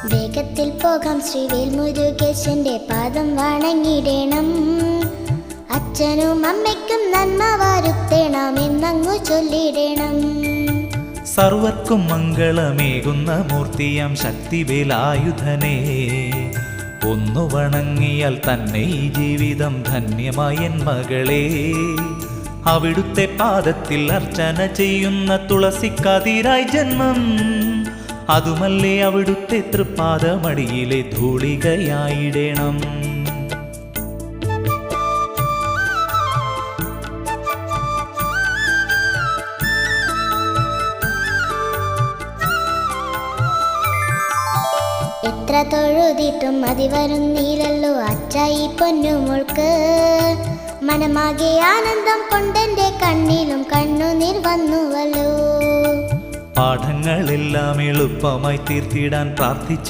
വേഗത്തിൽ പോകാം ശ്രീ മുരുകേശന്റെ പാദം വണങ്ങിടണം. അച്ഛനും അമ്മയ്ക്കും നന്മ വരുത്തേണം എന്നങ്ങു ചൊല്ലിടണം. സർവർക്കും മംഗളമേകുന്ന മൂർത്തിയാം ശക്തിവേലായുധനേ. ഒന്നു വണങ്ങിയാൽ തന്നെ ഈ ജീവിതം ധന്യമായൻ മകളെ. അവിടുത്തെ പാദത്തിൽ അർച്ചന ചെയ്യുന്ന തുളസിക്കതിരായി ജന്മം. അതുമല്ലേ അവിടുത്തെ തൃപ്പാദമടിയിലെ ധൂളികയായിടണം. എത്ര തൊഴുതിട്ടും മതി വരുന്നില്ലല്ലോ അച്ചായി പൊന്നുമുൾക്ക്. മനമാകെ ആനന്ദം കൊണ്ടെന്റെ കണ്ണിലും കണ്ണുനീർ വന്നുവല്ലോ. പാഠങ്ങളെല്ലാം എളുപ്പമായി തീർത്തിടാൻ പ്രാർത്ഥിച്ചു.